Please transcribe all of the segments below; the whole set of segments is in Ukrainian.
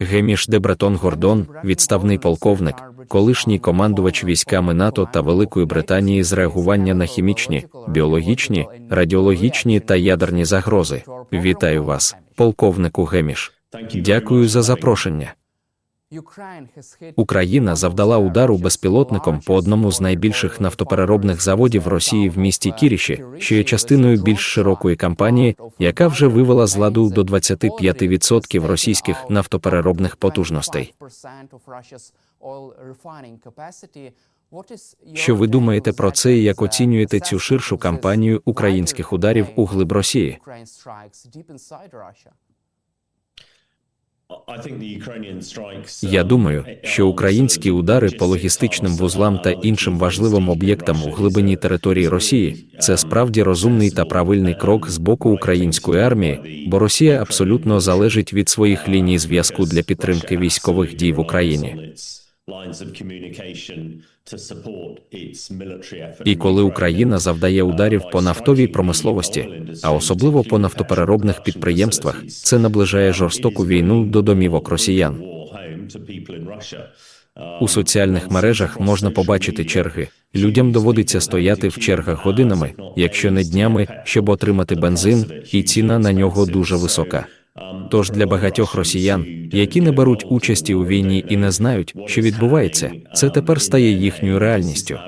Геміш де Бретон Гордон, відставний полковник, колишній командувач військами НАТО та Великої Британії з реагування на хімічні, біологічні, радіологічні та ядерні загрози. Вітаю вас, полковнику Геміш. Дякую за запрошення. Україна завдала удару безпілотником по одному з найбільших нафтопереробних заводів Росії в місті Кіріші, що є частиною більш широкої кампанії, яка вже вивела з ладу до 25% російських нафтопереробних потужностей. Що ви думаєте про це і як оцінюєте цю ширшу кампанію українських ударів у глиб Росії? Я думаю, що українські удари по логістичним вузлам та іншим важливим об'єктам у глибині території Росії це справді розумний та правильний крок з боку української армії, бо Росія абсолютно залежить від своїх ліній зв'язку для підтримки військових дій в Україні. І коли Україна завдає ударів по нафтовій промисловості, а особливо по нафтопереробних підприємствах, це наближає жорстоку війну до домівок росіян. У соціальних мережах можна побачити черги. Людям доводиться стояти в чергах годинами, якщо не днями, щоб отримати бензин, і ціна на нього дуже висока. Тож для багатьох росіян, які не беруть участі у війні і не знають, що відбувається, це тепер стає їхньою реальністю.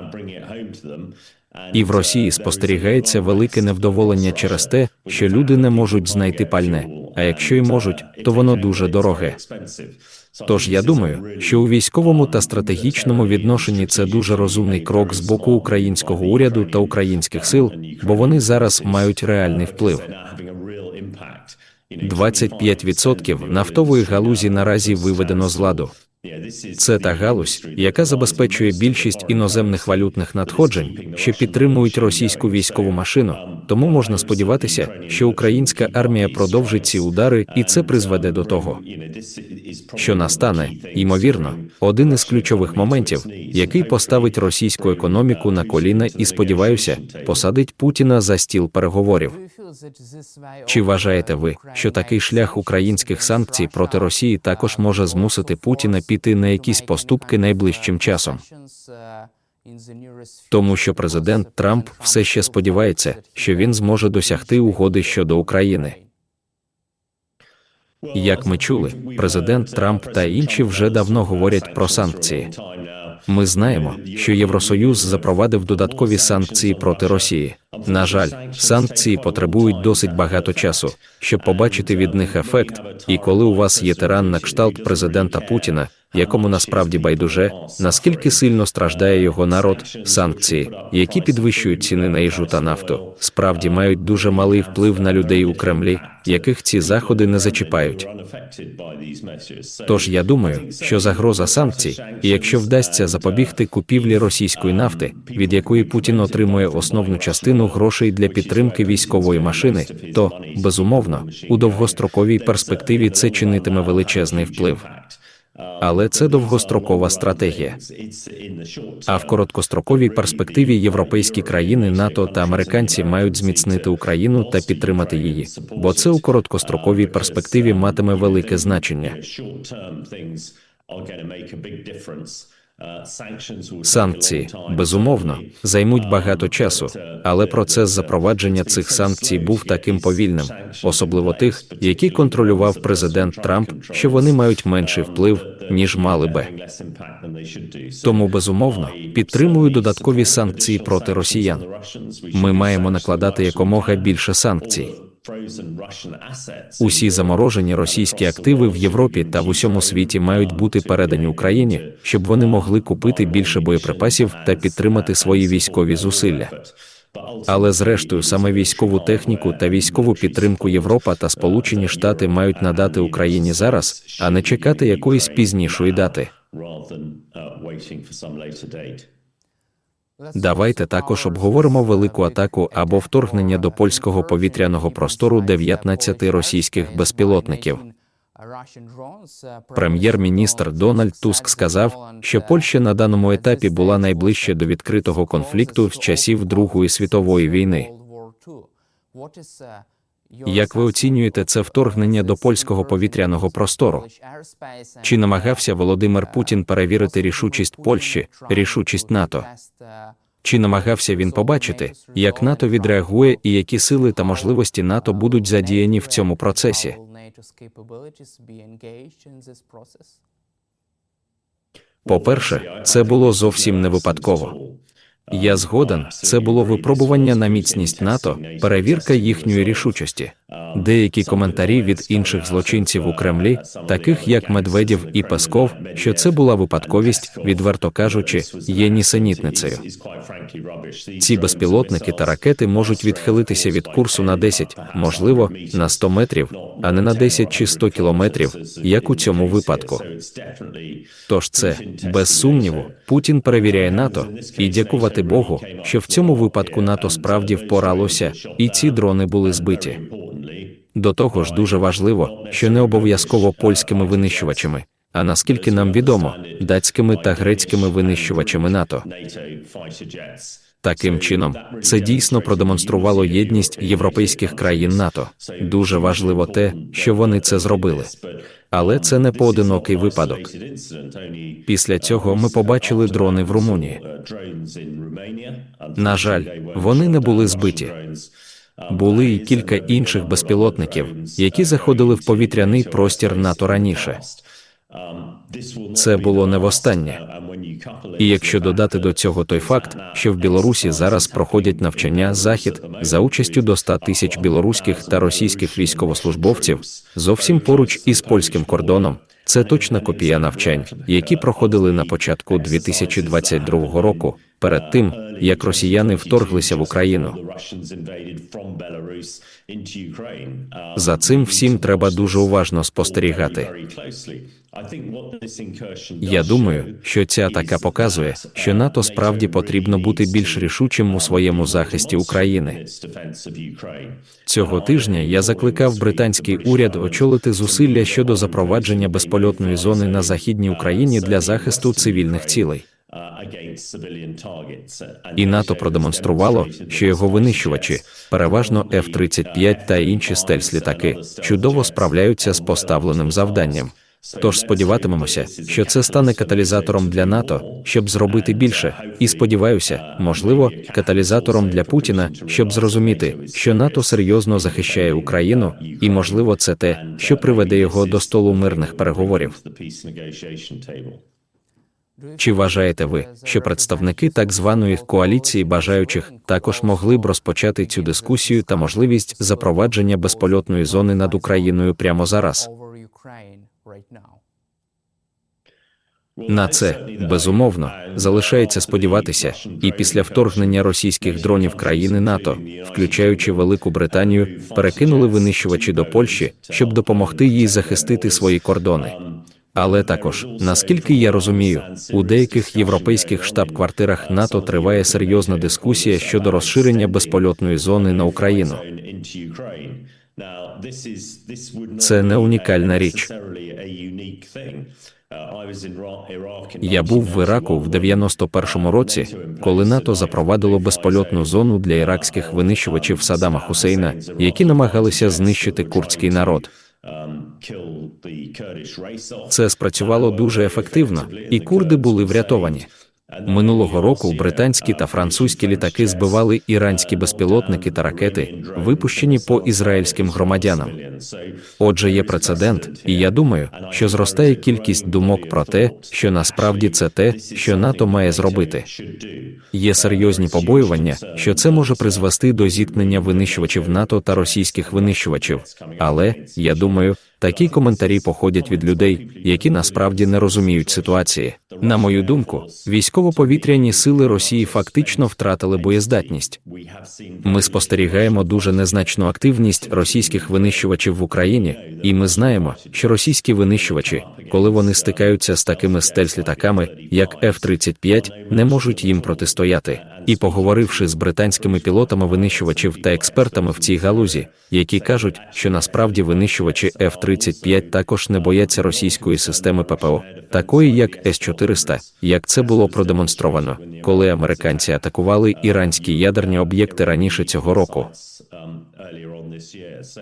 І в Росії спостерігається велике невдоволення через те, що люди не можуть знайти пальне, а якщо й можуть, то воно дуже дороге. Тож я думаю, що у військовому та стратегічному відношенні це дуже розумний крок з боку українського уряду та українських сил, бо вони зараз мають реальний вплив. 25% нафтової галузі наразі виведено з ладу. Це та галузь, яка забезпечує більшість іноземних валютних надходжень, що підтримують російську військову машину. Тому можна сподіватися, що українська армія продовжить ці удари, і це призведе до того, що настане, ймовірно, один із ключових моментів, який поставить російську економіку на коліна і сподіваюся, посадить Путіна за стіл переговорів. Чи вважаєте ви, що такий шлях українських санкцій проти Росії також може змусити Путіна піти на якісь поступки найближчим часом? Тому що президент Трамп все ще сподівається, що він зможе досягти угоди щодо України. Як ми чули, президент Трамп та інші вже давно говорять про санкції. Ми знаємо, що Євросоюз запровадив додаткові санкції проти Росії. На жаль, санкції потребують досить багато часу, щоб побачити від них ефект. І коли у вас є тиран на кшталт президента Путіна, якому насправді байдуже, наскільки сильно страждає його народ, санкції, які підвищують ціни на їжу та нафту, справді мають дуже малий вплив на людей у Кремлі, яких ці заходи не зачіпають. Тож я думаю, що загроза санкцій, і якщо вдасться запобігти купівлі російської нафти, від якої Путін отримує основну частину грошей для підтримки військової машини, то безумовно у довгостроковій перспективі це чинитиме величезний вплив. Але це довгострокова стратегія. А в короткостроковій перспективі європейські країни НАТО та американці мають зміцнити Україну та підтримати її, бо це у короткостроковій перспективі матиме велике значення. Санкції безумовно займуть багато часу, але процес запровадження цих санкцій був таким повільним, особливо тих, які контролював президент Трамп, що вони мають менший вплив ніж мали би. Тому безумовно підтримую додаткові санкції проти росіян. Ми маємо накладати якомога більше санкцій. Усі заморожені російські активи в Європі та в усьому світі мають бути передані Україні, щоб вони могли купити більше боєприпасів та підтримати свої військові зусилля. Але зрештою саме військову техніку та військову підтримку Європа та Сполучені Штати мають надати Україні зараз, а не чекати якоїсь пізнішої дати. Давайте також обговоримо велику атаку або вторгнення до польського повітряного простору 19 російських безпілотників. Прем'єр-міністр Дональд Туск сказав, що Польща на даному етапі була найближче до відкритого конфлікту з часів Другої світової війни. Як ви оцінюєте це вторгнення до польського повітряного простору? Чи намагався Володимир Путін перевірити рішучість Польщі, рішучість НАТО? Чи намагався він побачити, як НАТО відреагує і які сили та можливості НАТО будуть задіяні в цьому процесі? По-перше, це було зовсім не випадково. Я згоден, це було випробування на міцність НАТО, перевірка їхньої рішучості. Деякі коментарі від інших злочинців у Кремлі, таких як Медведєв і Песков, що це була випадковість, відверто кажучи, є нісенітницею. Ці безпілотники та ракети можуть відхилитися від курсу на 10, можливо, на 100 метрів, а не на 10 чи 100 кілометрів, як у цьому випадку. Тож це, без сумніву, Путін перевіряє НАТО, і дякувати Богу, що в цьому випадку НАТО справді впоралося, і ці дрони були збиті. До того ж, дуже важливо, що не обов'язково польськими винищувачами, а наскільки нам відомо, датськими та грецькими винищувачами НАТО. Таким чином, це дійсно продемонструвало єдність європейських країн НАТО. Дуже важливо те, що вони це зробили. Але це не поодинокий випадок. Після цього ми побачили дрони в Румунії. На жаль, вони не були збиті. Були й кілька інших безпілотників, які заходили в повітряний простір НАТО раніше. Це було не востаннє. І якщо додати до цього той факт, що в Білорусі зараз проходять навчання захід за участю до 100 тисяч білоруських та російських військовослужбовців, зовсім поруч із польським кордоном, це точна копія навчань, які проходили на початку 2022 року, перед тим як росіяни вторглися в Україну. За цим всім треба дуже уважно спостерігати. Я думаю, що ця атака показує, що НАТО справді потрібно бути більш рішучим у своєму захисті України. Цього тижня я закликав британський уряд очолити зусилля щодо запровадження безпольотної зони на західній Україні для захисту цивільних цілей. І НАТО продемонструвало, що його винищувачі, переважно F-35 та інші стельс-літаки, чудово справляються з поставленим завданням. Тож сподіватимемося, що це стане каталізатором для НАТО, щоб зробити більше, і сподіваюся, можливо, каталізатором для Путіна, щоб зрозуміти, що НАТО серйозно захищає Україну, і можливо, це те, що приведе його до столу мирних переговорів. Чи вважаєте ви, що представники так званої коаліції бажаючих також могли б розпочати цю дискусію та можливість запровадження безпольотної зони над Україною прямо зараз? На це безумовно залишається сподіватися, і після вторгнення російських дронів країни НАТО, включаючи Велику Британію, перекинули винищувачі до Польщі, щоб допомогти їй захистити свої кордони. Але також, наскільки я розумію, у деяких європейських штаб-квартирах НАТО триває серйозна дискусія щодо розширення безпольотної зони на Україну. Це не унікальна річ. Я був в Іраку в 91-му році, коли НАТО запровадило безпольотну зону для іракських винищувачів Саддама Хусейна, які намагалися знищити курдський народ. Це спрацювало дуже ефективно, і курди були врятовані. Минулого року британські та французькі літаки збивали іранські безпілотники та ракети, випущені по ізраїльським громадянам. Отже, є прецедент, і я думаю, що зростає кількість думок про те, що насправді це те, що НАТО має зробити. Є серйозні побоювання, що це може призвести до зіткнення винищувачів НАТО та російських винищувачів. Але я думаю, такі коментарі походять від людей, які насправді не розуміють ситуації. На мою думку, військово-повітряні сили Росії фактично втратили боєздатність. Ми спостерігаємо дуже незначну активність російських винищувачів в Україні, і ми знаємо, що російські винищувачі, коли вони стикаються з такими стельс-літаками, як F-35, не можуть їм протистояти. І поговоривши з британськими пілотами винищувачів та експертами в цій галузі, які кажуть, що насправді винищувачі F-35 також не бояться російської системи ППО, такої як С-400, як це було продемонстровано, коли американці атакували іранські ядерні об'єкти раніше цього року.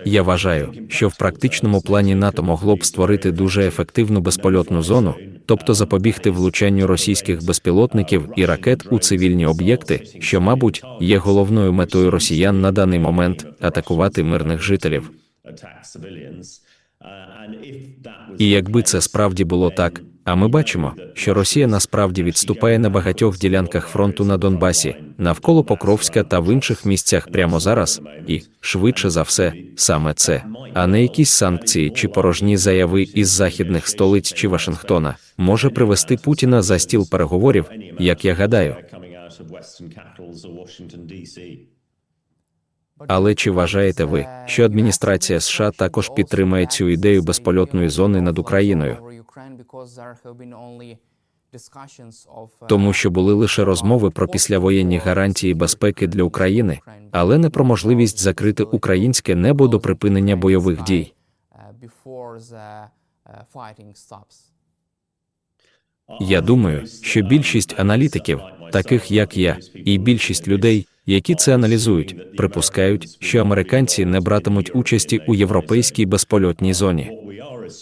Я вважаю, що в практичному плані НАТО могло б створити дуже ефективну безпольотну зону, тобто запобігти влучанню російських безпілотників і ракет у цивільні об'єкти, що, мабуть, є головною метою росіян на даний момент атакувати мирних жителів. І якби це справді було так, а ми бачимо, що Росія насправді відступає на багатьох ділянках фронту на Донбасі, навколо Покровська та в інших місцях прямо зараз, і швидше за все, саме це, а не якісь санкції чи порожні заяви із західних столиць чи Вашингтона, може привести Путіна за стіл переговорів, як я гадаю. Але чи вважаєте ви, що адміністрація США також підтримає цю ідею безпольотної зони над Україною? Тому що були лише розмови про післявоєнні гарантії безпеки для України, але не про можливість закрити українське небо до припинення бойових дій. Я думаю, що більшість аналітиків, таких як я, і більшість людей, які це аналізують, припускають, що американці не братимуть участі у європейській безпольотній зоні.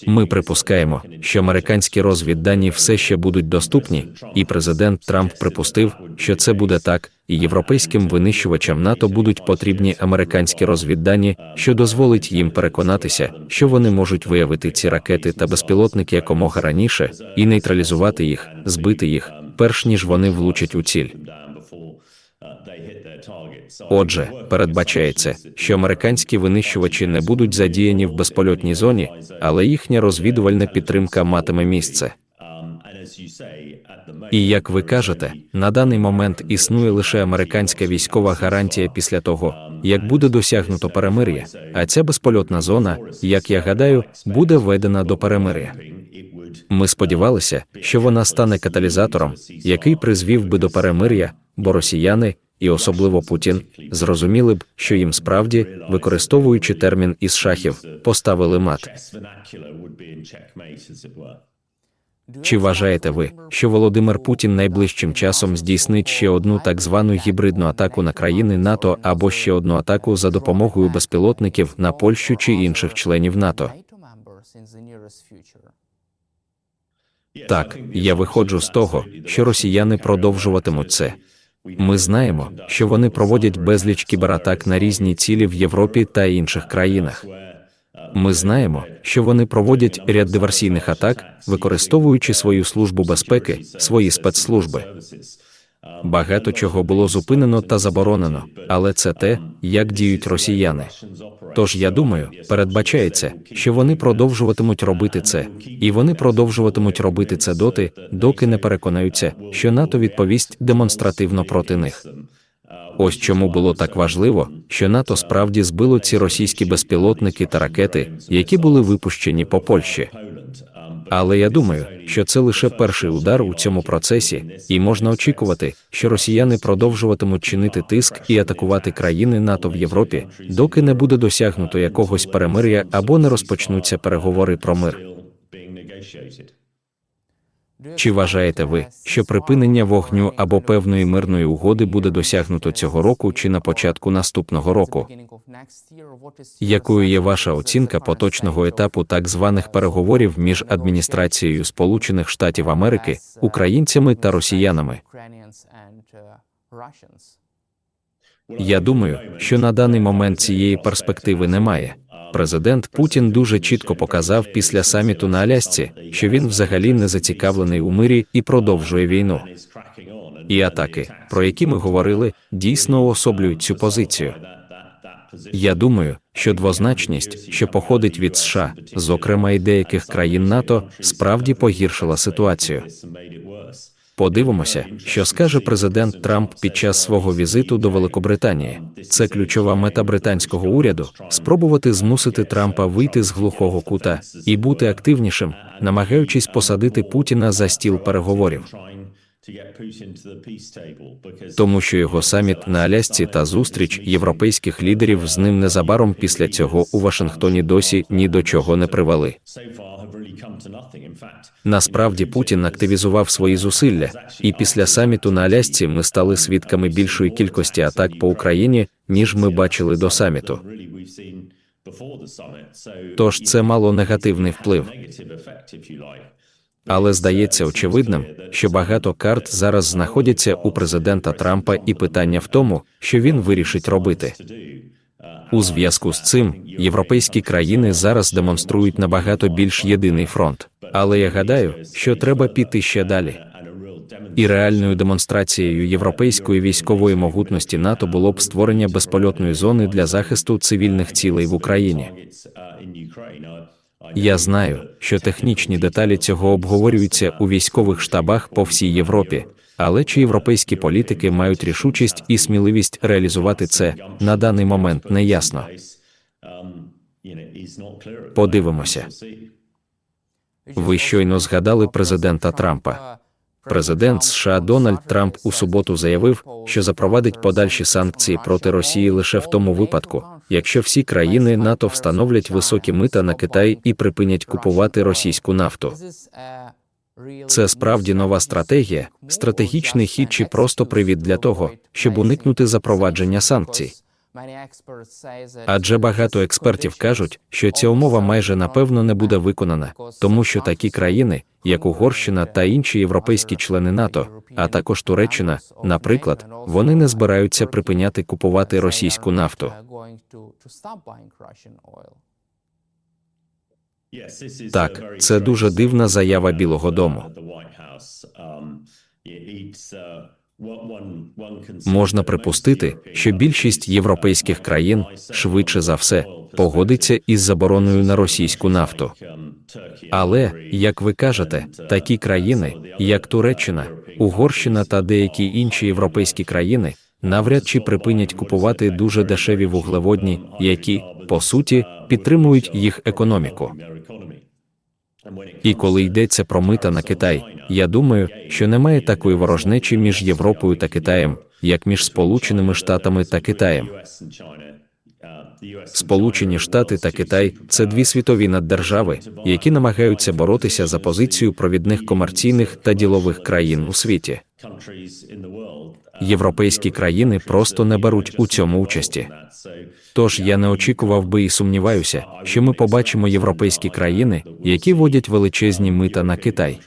Ми припускаємо, що американські розвіддані все ще будуть доступні, і президент Трамп припустив, що це буде так, і європейським винищувачам НАТО будуть потрібні американські розвіддані, що дозволить їм переконатися, що вони можуть виявити ці ракети та безпілотники якомога раніше і нейтралізувати їх, збити їх, перш ніж вони влучать у ціль. Отже, передбачається, що американські винищувачі не будуть задіяні в безпольотній зоні, але їхня розвідувальна підтримка матиме місце. І як ви кажете, на даний момент існує лише американська військова гарантія після того, як буде досягнуто перемир'я, а ця безпольотна зона, як я гадаю, буде введена до перемир'я. Ми сподівалися, що вона стане каталізатором, який призвів би до перемир'я, бо росіяни і особливо Путін зрозуміли б, що їм справді, використовуючи термін із шахів, поставили мат. Чи вважаєте ви, що Володимир Путін найближчим часом здійснить ще одну так звану гібридну атаку на країни НАТО або ще одну атаку за допомогою безпілотників на Польщу чи інших членів НАТО? Так, я виходжу з того, що росіяни продовжуватимуть це. Ми знаємо, що вони проводять безліч кібератак на різні цілі в Європі та інших країнах. Ми знаємо, що вони проводять ряд диверсійних атак, використовуючи свою службу безпеки, свої спецслужби. Багато чого було зупинено та заборонено, але це те, як діють росіяни. Тож я думаю, передбачається, що вони продовжуватимуть робити це, і вони продовжуватимуть робити це доти, доки не переконаються, що НАТО відповість демонстративно проти них. Ось чому було так важливо, що НАТО справді збило ці російські безпілотники та ракети, які були випущені по Польщі. Але я думаю, що це лише перший удар у цьому процесі, і можна очікувати, що росіяни продовжуватимуть чинити тиск і атакувати країни НАТО в Європі, доки не буде досягнуто якогось перемир'я або не розпочнуться переговори про мир. Чи вважаєте ви, що припинення вогню або певної мирної угоди буде досягнуто цього року чи на початку наступного року? Якою є ваша оцінка поточного етапу так званих переговорів між адміністрацією Сполучених Штатів Америки, українцями та росіянами? Я думаю, що на даний момент цієї перспективи немає. Президент Путін дуже чітко показав після саміту на Алясці, що він взагалі не зацікавлений у мирі і продовжує війну. І атаки, про які ми говорили, дійсно уособлюють цю позицію. Я думаю, що двозначність, що походить від США, зокрема й деяких країн НАТО, справді погіршила ситуацію. Подивимося, що скаже президент Трамп під час свого візиту до Великобританії. Це ключова мета британського уряду спробувати змусити Трампа вийти з глухого кута і бути активнішим, намагаючись посадити Путіна за стіл переговорів. Тому що його саміт на Алясці та зустріч європейських лідерів з ним незабаром після цього у Вашингтоні досі ні до чого не привели. Насправді Путін активізував свої зусилля, і після саміту на Алясці ми стали свідками більшої кількості атак по Україні, ніж ми бачили до саміту. Тож це мало негативний вплив. Але здається очевидним, що багато карт зараз знаходяться у президента Трампа, і питання в тому, що він вирішить робити. У зв'язку з цим європейські країни зараз демонструють набагато більш єдиний фронт. Але я гадаю, що треба піти ще далі. І реальною демонстрацією європейської військової могутності НАТО було б створення безпольотної зони для захисту цивільних цілей в Україні. Я знаю, що технічні деталі цього обговорюються у військових штабах по всій Європі, але чи європейські політики мають рішучість і сміливість реалізувати це на даний момент не ясно. Подивимося. Ви щойно згадали президента Трампа. Президент США Дональд Трамп у суботу заявив, що запровадить подальші санкції проти Росії лише в тому випадку, якщо всі країни НАТО встановлять високі мита на Китай і припинять купувати російську нафту. Це справді нова стратегія, стратегічний хід чи просто привід для того, щоб уникнути запровадження санкцій. Адже багато експертів кажуть, що ця умова майже напевно не буде виконана, тому що такі країни, як Угорщина та інші європейські члени НАТО, а також Туреччина, наприклад, вони не збираються припиняти купувати російську нафту. Так, це дуже дивна заява Білого Дому. Можна припустити, що більшість європейських країн швидше за все погодиться із забороною на російську нафту. Але, як ви кажете, такі країни, як Туреччина, Угорщина та деякі інші європейські країни, навряд чи припинять купувати дуже дешеві вуглеводні, які, по суті, підтримують їх економіку. І коли йдеться про мита на Китай, я думаю, що немає такої ворожнечі між Європою та Китаєм, як між Сполученими Штатами та Китаєм. Сполучені Штати та Китай це дві світові наддержави, які намагаються боротися за позицію провідних комерційних та ділових країн у світі. Європейські країни просто не беруть у цьому участі. Тож я не очікував би і сумніваюся, що ми побачимо європейські країни, які вводять величезні мита на Китай.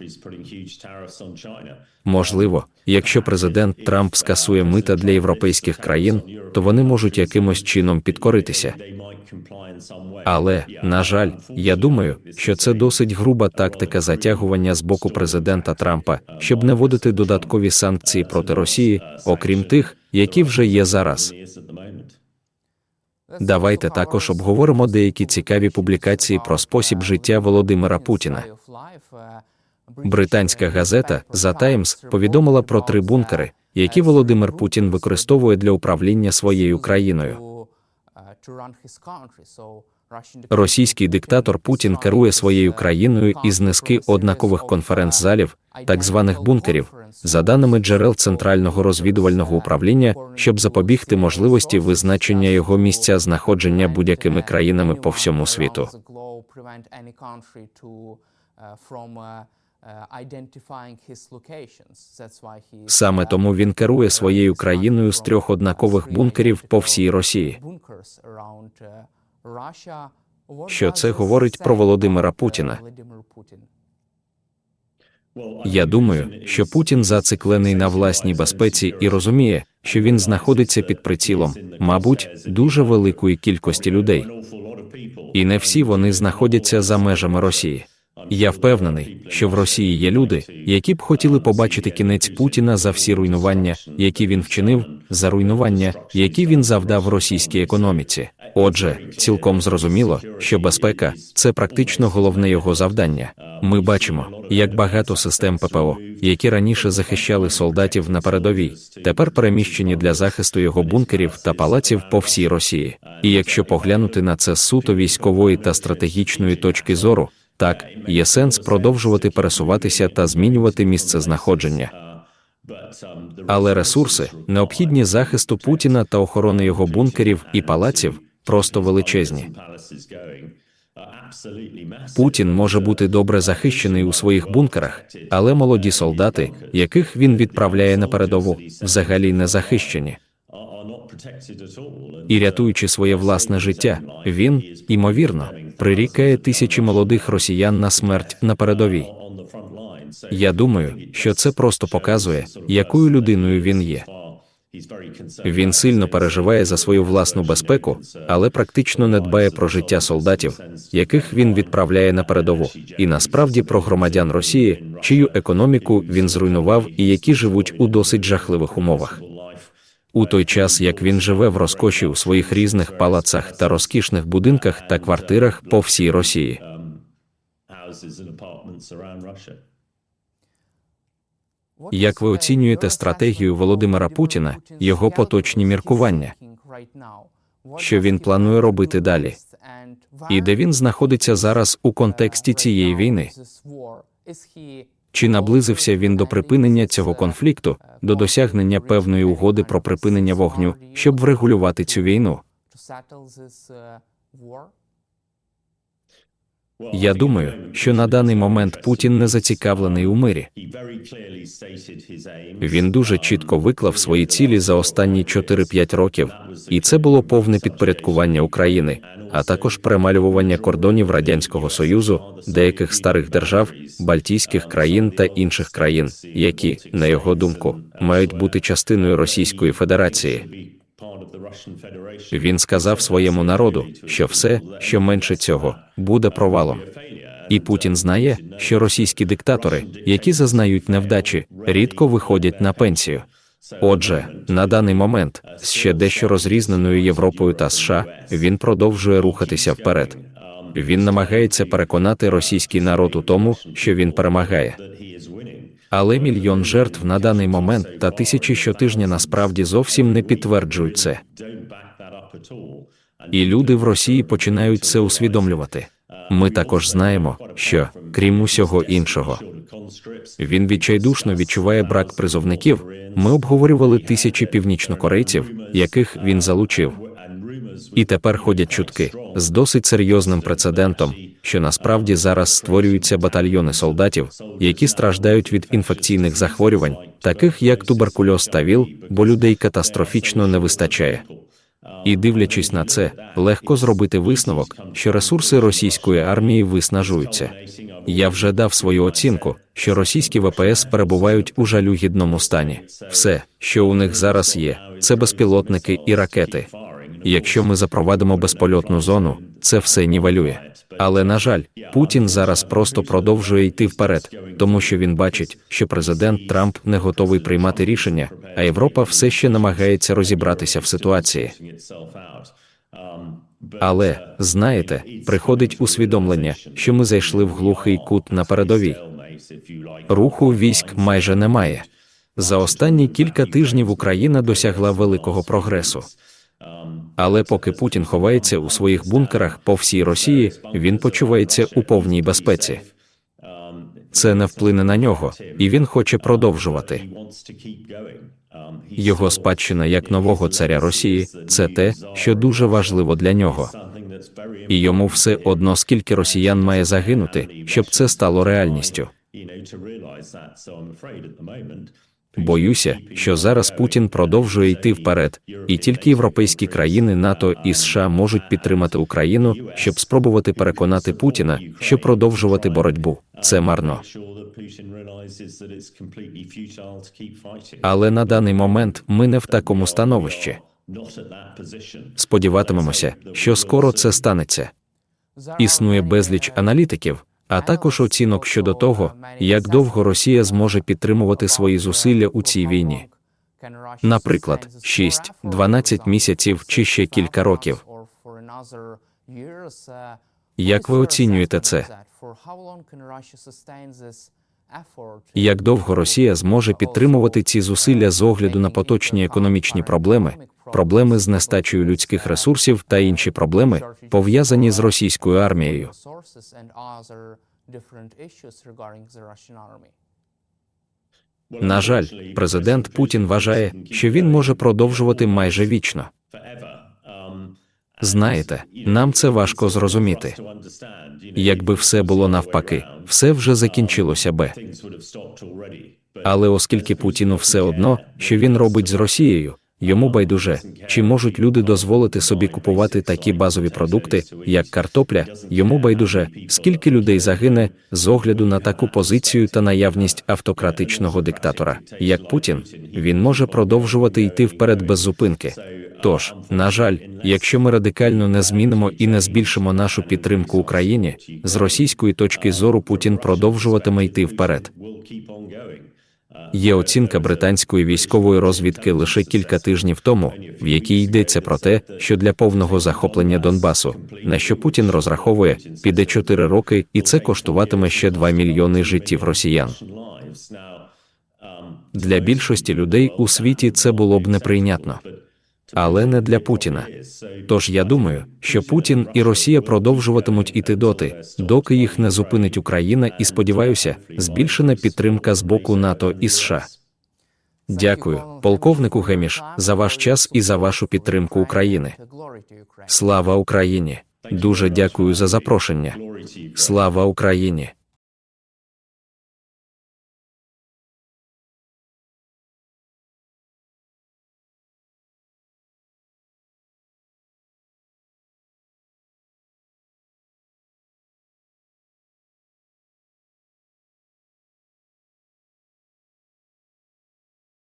Можливо, якщо президент Трамп скасує мита для європейських країн, то вони можуть якимось чином підкоритися. Але, на жаль, я думаю, що це досить груба тактика затягування з боку президента Трампа, щоб не вводити додаткові санкції проти Росії, окрім тих, які вже є зараз. Давайте також обговоримо деякі цікаві публікації про спосіб життя Володимира Путіна. Британська газета The Times повідомила про три бункери, які Володимир Путін використовує для управління своєю країною. Російський диктатор Путін керує своєю країною із низки однакових конференц-залів, так званих бункерів, за даними джерел центрального розвідувального управління, щоб запобігти можливості визначення його місця знаходження будь-якими країнами по всьому світу. Саме тому він керує своєю країною з трьох однакових бункерів по всій Росії. Що це говорить про Володимира Путіна? Я думаю, що Путін зациклений на власній безпеці і розуміє, що він знаходиться під прицілом, мабуть, дуже великої кількості людей. І не всі вони знаходяться за межами Росії. Я впевнений, що в Росії є люди, які б хотіли побачити кінець Путіна за всі руйнування, які він вчинив, за руйнування, які він завдав російській економіці. Отже, цілком зрозуміло, що безпека це практично головне його завдання. Ми бачимо, як багато систем ППО, які раніше захищали солдатів на передовій, тепер переміщені для захисту його бункерів та палаців по всій Росії. І якщо поглянути на це суто військової та стратегічної точки зору, так є сенс продовжувати пересуватися та змінювати місце знаходження. Але ресурси, необхідні захисту Путіна та охорони його бункерів і палаців, просто величезні. Путін може бути добре захищений у своїх бункерах, але молоді солдати, яких він відправляє на передову, взагалі не захищені. І рятуючи своє власне життя, він, ймовірно, прирікає тисячі молодих росіян на смерть на передовій. Я думаю, що це просто показує, якою людиною він є. Він сильно переживає за свою власну безпеку, але практично не дбає про життя солдатів, яких він відправляє на передову, і насправді про громадян Росії, чию економіку він зруйнував і які живуть у досить жахливих умовах. У той час, як він живе в розкоші у своїх різних палацах та розкішних будинках та квартирах по всій Росії. Як ви оцінюєте стратегію Володимира Путіна, його поточні міркування? Що він планує робити далі? І де він знаходиться зараз у контексті цієї війни? Чи наблизився він до припинення цього конфлікту, до досягнення певної угоди про припинення вогню, щоб врегулювати цю війну? Я думаю, що на даний момент Путін не зацікавлений у мирі. Він дуже чітко виклав свої цілі за останні 4-5 років, і це було повне підпорядкування України, а також перемалювання кордонів Радянського Союзу, деяких старих держав, Балтійських країн та інших країн, які, на його думку, мають бути частиною Російської Федерації. Він сказав своєму народу, що все, що менше цього, буде провалом. І Путін знає, що російські диктатори, які зазнають невдачі, рідко виходять на пенсію. Отже, на даний момент, з ще дещо розрізненою Європою та США, він продовжує рухатися вперед. Він намагається переконати російський народ у тому, що він перемагає. Але мільйон жертв на даний момент та тисячі щотижня насправді зовсім не підтверджують це. І люди в Росії починають це усвідомлювати. Ми також знаємо, що, крім усього іншого, він відчайдушно відчуває брак призовників. Ми обговорювали тисячі північнокорейців, яких він залучив. І тепер ходять чутки з досить серйозним прецедентом, що насправді зараз створюються батальйони солдатів, які страждають від інфекційних захворювань, таких як туберкульоз та ВІЛ, бо людей катастрофічно не вистачає. І дивлячись на це, легко зробити висновок, що ресурси російської армії виснажуються. Я вже дав свою оцінку, що російські ВПС перебувають у жалюгідному стані. Все, що у них зараз є, це безпілотники і ракети. Якщо ми запровадимо безпольотну зону, це все нівелює. Але на жаль, Путін зараз просто продовжує йти вперед, тому що він бачить, що президент Трамп не готовий приймати рішення, а Європа все ще намагається розібратися в ситуації. Але знаєте, приходить усвідомлення, що ми зайшли в глухий кут на передовій. Руху військ майже немає. За останні кілька тижнів Україна досягла великого прогресу. Але поки Путін ховається у своїх бункерах по всій Росії, він почувається у повній безпеці. Це не вплине на нього, і він хоче продовжувати. Його спадщина як нового царя Росії це те, що дуже важливо для нього. І йому все одно, скільки росіян має загинути, щоб це стало реальністю. Боюся, що зараз Путін продовжує йти вперед, і тільки європейські країни НАТО і США можуть підтримати Україну, щоб спробувати переконати Путіна, що продовжувати боротьбу. Це марно. Але на даний момент ми не в такому становищі. Сподіватимемося, що скоро це станеться. Існує безліч аналітиків, а також оцінок щодо того, як довго Росія зможе підтримувати свої зусилля у цій війні. Наприклад, 6, 12 місяців чи ще кілька років. Як ви оцінюєте це? Як довго Росія зможе підтримувати ці зусилля з огляду на поточні економічні проблеми, проблеми з нестачею людських ресурсів та інші проблеми, пов'язані з російською армією? На жаль, президент Путін вважає, що він може продовжувати майже вічно. Знаєте, нам це важко зрозуміти. Якби все було навпаки, все вже закінчилося би. Але оскільки Путіну все одно, що він робить з Росією, йому байдуже, чи можуть люди дозволити собі купувати такі базові продукти, як картопля, йому байдуже, скільки людей загине з огляду на таку позицію та наявність автократичного диктатора, як Путін, він може продовжувати йти вперед без зупинки. Тож, на жаль, якщо ми радикально не змінимо і не збільшимо нашу підтримку Україні, з російської точки зору Путін продовжуватиме йти вперед. Є оцінка британської військової розвідки лише кілька тижнів тому, в якій йдеться про те, що для повного захоплення Донбасу, на що Путін розраховує, піде 4 роки, і це коштуватиме ще 2 мільйони життів росіян. Для більшості людей у світі це було б неприйнятно, але не для Путіна. Тож я думаю, що Путін і Росія продовжуватимуть іти доти, доки їх не зупинить Україна, і сподіваюся, збільшена підтримка з боку НАТО і США. Дякую, полковнику Геміш, за ваш час і за вашу підтримку України. Слава Україні! Дуже дякую за запрошення. Слава Україні!